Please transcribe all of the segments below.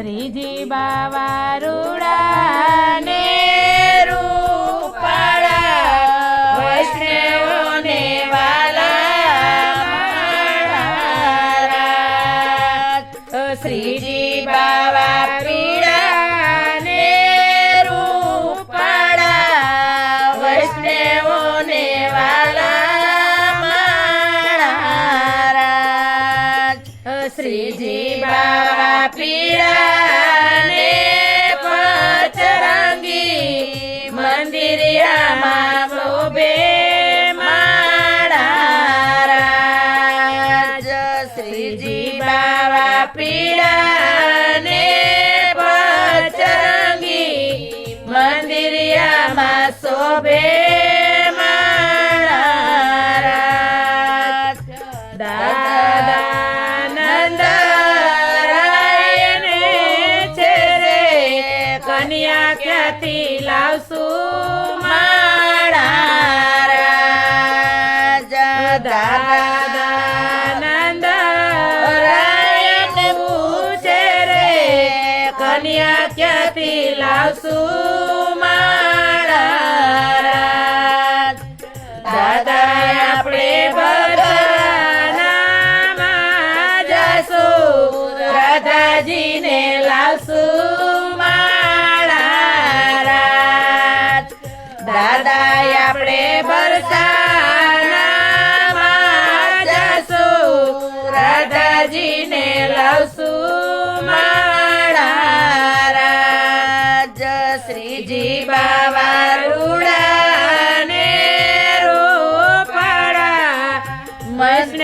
શ્રીજી બાવા રૂડાને શ્રીજી બાવા પીડાને પચરંગી મંદિરિયામાં શોભે કન્યા ક્યાંથી લાવશું માળા કન્યા ક્યાંથી લાવશું માળા રાજ. દાદા આપણે બધાનામાં જશું રાધાજીને લાવશું માળા રાત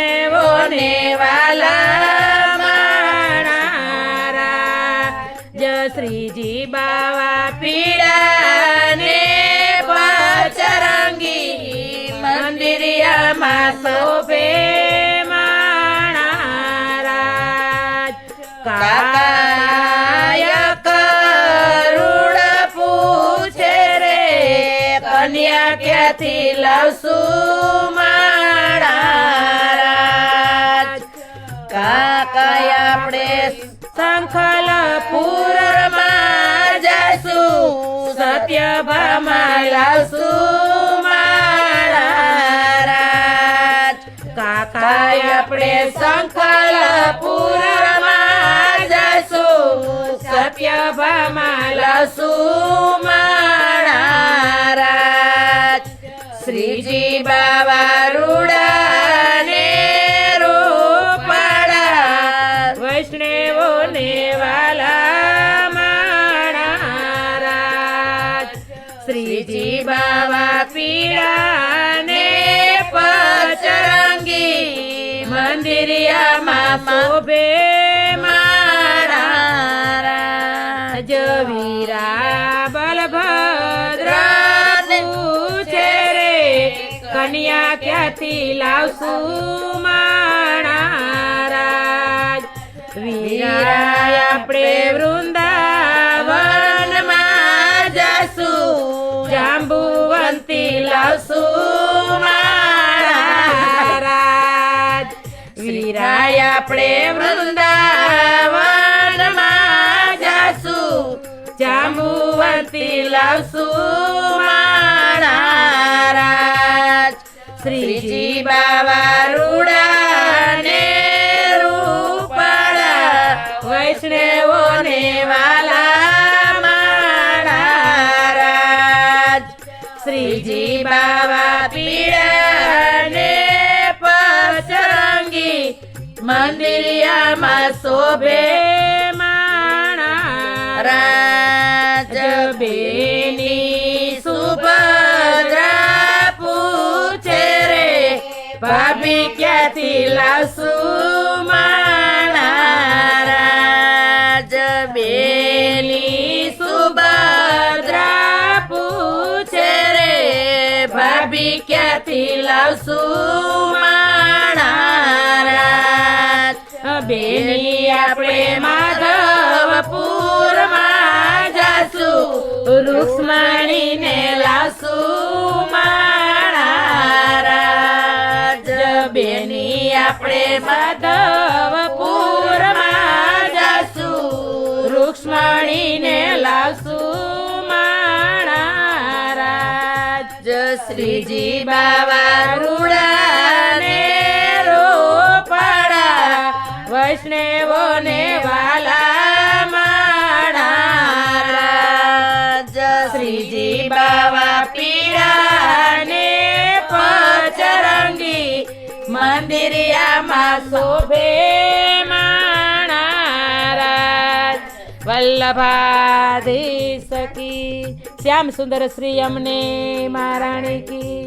વૈષ્ણવોને વાલા માણારા જ શ્રીજી બાવા પીડાને પચરંગી મંદિરિયામાં શોભે માણારા કાય કરુણ પૂછે રે, કન્યા ક્યાંથી લાવશું રાજ. કાકાય આપણે શંખલ પૂરમાં જશું સત્યભામાં લાવશું માળા રાજ. કાકાય આપણે શંખલ પૂરમાં જશું સત્યભામાં લાવશું વૈષ્ણવોને વાલા શ્રીજી બાવા પીળાને પચરંગી મંદિરિયામાં શોભે માળા રાજ. વીરા બલભદ્ર પૂછે રે, કન્યા ક્યાંથી લાવશું માણા વીરા આપણે વૃંદાવનમાં જશું. જાંબુવંતી લાવશું માણા રાજ વીરાય આપણે વૃંદાવનમાં જશું. જાંબુવંતી લાવશું માણા રાજ શ્રીજી બાવા રૂડાને શોભે માણા રાજ બેની સુભદ્રા પૂછે રે ભાભી ક્યાંથી લાવશું માણા રાજ બેની સુભદ્રા પૂછે રે ભાભી ક્યાંથી લાવશું માણા બેની આપણે માધવપુરમાં જાશું. રૂક્ષ્મણીને લાશું માણારાજ. બેની આપણે માધવ માધવપુરમાં જાશું. રૂક્ષ્મણીને લાશું માણારાજ. શ્રીજી બાબા રૂડાને વૈષ્ણવોને વાલા માણા શ્રીજી બાવા પીરાને પચરંગી મંદિરિયામાં શોભે માણા વલ્લભાધી સકી શ્યામ સુંદર શ્રી અમને મહારાણી કી.